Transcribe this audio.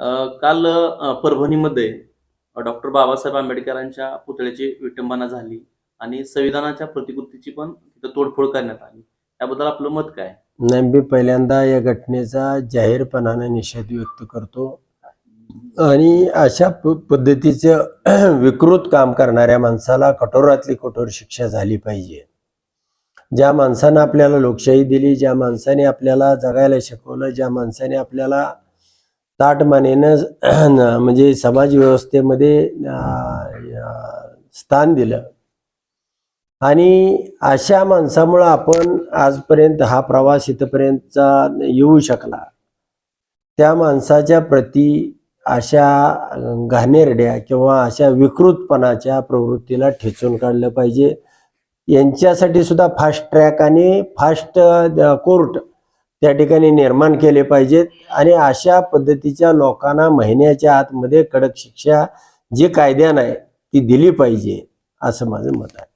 काल परभणीमध्ये डॉक्टर बाबासाहेब आंबेडकरांच्या पुतळ्याची विटंबना झाली आणि संविधानाच्या प्रतिकृतीची पण तिथं तोडफोड करण्यात आली. त्याबद्दल आपलं मत काय? नाही मी पहिल्यांदा या घटनेचा जाहीरपणाने निषेध व्यक्त करतो. आणि अशा प- पद्धतीचं विकृत काम करणाऱ्या माणसाला कठोरातली कठोर शिक्षा झाली पाहिजे. ज्या माणसानं आपल्याला लोकशाही दिली ज्या माणसाने आपल्याला जगायला शिकवलं ज्या माणसाने आपल्याला ताटमानेनं म्हणजे समाज व्यवस्थेमध्ये स्थान दिलं. आणि अशा माणसामुळं आपण आजपर्यंत हा प्रवास इथपर्यंतचा येऊ शकला. त्या माणसाच्या प्रती अशा घाणेरड्या किंवा अशा विकृतपणाच्या प्रवृत्तीला ठेचून काढलं पाहिजे. यांच्यासाठी सुद्धा फास्ट ट्रॅक आणि फास्ट कोर्ट त्या ठिकाणी निर्माण केले पाहिजेत. आणि अशा पद्धतीच्या लोकांना महिन्याच्या आतमध्ये कडक शिक्षा जी कायद्यानं आहे ती दिली पाहिजे असं माझं मत आहे.